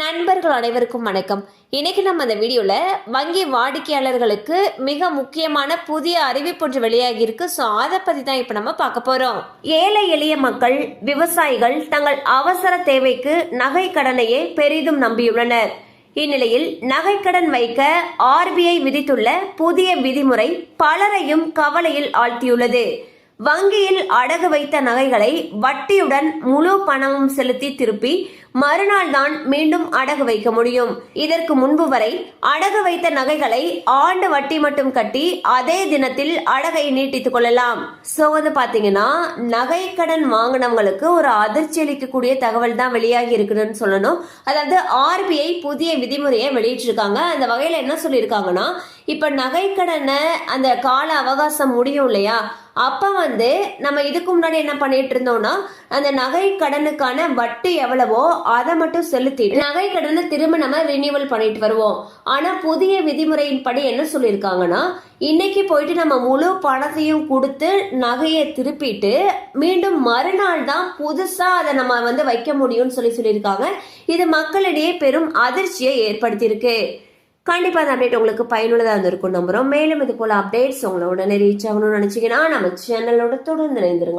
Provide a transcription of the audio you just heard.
நண்பர்கள் அனைவருக்கும் வணக்கம். இன்னைக்கு நம்ம அந்த வீடியோவில் வங்கி வாடிக்கையாளர்களுக்கு மிக முக்கியமான புதிய அறிவிப்பு ஒன்று வெளியாகி இருக்கு. ஸோ அதை பற்றி தான் இப்போ நம்ம பார்க்க போகிறோம் ஏழை எளிய மக்கள் விவசாயிகள் தங்கள் அவசர தேவைக்கு நகை கடனையே பெரிதும் நம்பியுள்ளனர். இந்நிலையில் நகைக்கடன் வைக்க ஆர்பிஐ விதித்துள்ள புதிய விதிமுறை பலரையும் கவலையில் ஆழ்த்தியுள்ளது. வங்கியில் அடகு வைத்த நகைகளை வட்டியுடன் முழு பணமும் செலுத்தி திருப்பி மறுநாள் தான் மீண்டும் அடகு வைக்க முடியும். இதற்கு முன்பு வரை அடகு வைத்த நகைகளை ஆண்டு வட்டி மட்டும் கட்டி அதே தினத்தில் அடகை நீட்டித்துக் கொள்ளலாம். சோ வந்து பாத்தீங்கன்னா நகை கடன் வாங்கினவங்களுக்கு ஒரு அதிர்ச்சி அளிக்கக்கூடிய தகவல் தான் வெளியாகி இருக்குன்னு சொல்லணும். அதாவது ஆர்பிஐ புதிய விதிமுறையை வெளியிட்டிருக்காங்க. அந்த வகையில என்ன சொல்லியிருக்காங்கன்னா இப்ப நகை கடனை அந்த கால அவகாசம் முடியும் இல்லையா? அப்ப வந்து நம்ம இதுக்கு முன்னாடி என்ன பண்ணிட்டு இருந்தோம்னா அந்த நகை கடனுக்கான வட்டி எவ்வளவோ அதை மட்டும் செலுத்திட்டு நகை கடனை திரும்ப நம்ம ரினியூவல் பண்ணிட்டு வருவோம். ஆனா புதிய விதிமுறையின் படி என்ன சொல்லியிருக்காங்கன்னா இன்னைக்கு போயிட்டு நம்ம முழு பணத்தையும் கொடுத்து நகையை திருப்பிட்டு மீண்டும் மறுநாள் தான் புதுசா அதை நம்ம வந்து வைக்க முடியும்னு சொல்லி சொல்லியிருக்காங்க. இது மக்களிடையே பெரும் அதிர்ச்சியை ஏற்படுத்தியிருக்கு. கண்டிப்பா அந்த அப்டேட் உங்களுக்கு பயனுள்ளதாக இருந்திருக்கும் நம்புறோம். மேலும் இது போல அப்டேட்ஸ் உங்களை உடனே ரீச் ஆகணும்னு நினைச்சீங்கன்னா நம்ம சேனலோட தொடர்ந்து இணைந்திருங்க.